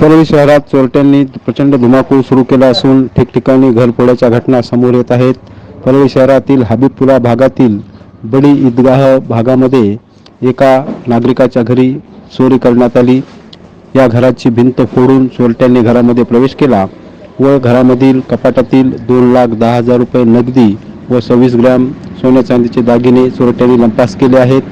परळी शहरात चोरट्यांनी प्रचंड धुमाकूळ सुरू केला असून ठिकठिकाणी घरफोड्याच्या घटना समोर येत आहेत. परळी शहरातील हबीबपुरा भागातील बडी ईदगाह भागामध्ये एका नागरिकाच्या घरी चोरी करण्यात आली. या घराची भिंत फोडून चोरट्यांनी घरामध्ये प्रवेश केला व घरामधील कपाटातील दोन लाख दहा हजार रुपये नगदी व सव्वीस ग्रॅम सोन्या चांदीचे दागिने चोरट्यांनी लंपास केले आहेत.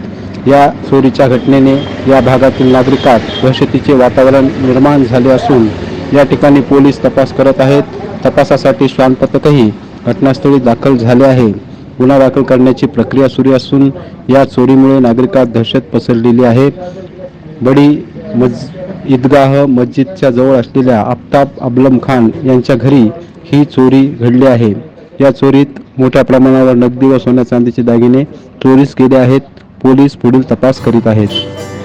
या चोरीच्या घटनेने या भागातील नागरिकात दहशतीचे वातावरण निर्माण झाले असून या ठिकाणी पोलीस तपास करत आहेत. तपासासाठी श्वान पथकही घटनास्थळी दाखल झाले आहे. गुन्हा दाखल करण्याची प्रक्रिया सुरू असून या चोरीमुळे नागरिकात दहशत पसरलेली आहे. बडी मज ईदगाह मस्जिदच्या जवळ असलेल्या आफताब अबलम खान यांच्या घरी ही चोरी घडली आहे. या चोरीत मोठ्या प्रमाणावर नगदी व सोन्या चांदीचे दागिने चोरीस गेले आहेत. पोलीस पुढील तपास करीत आहेत.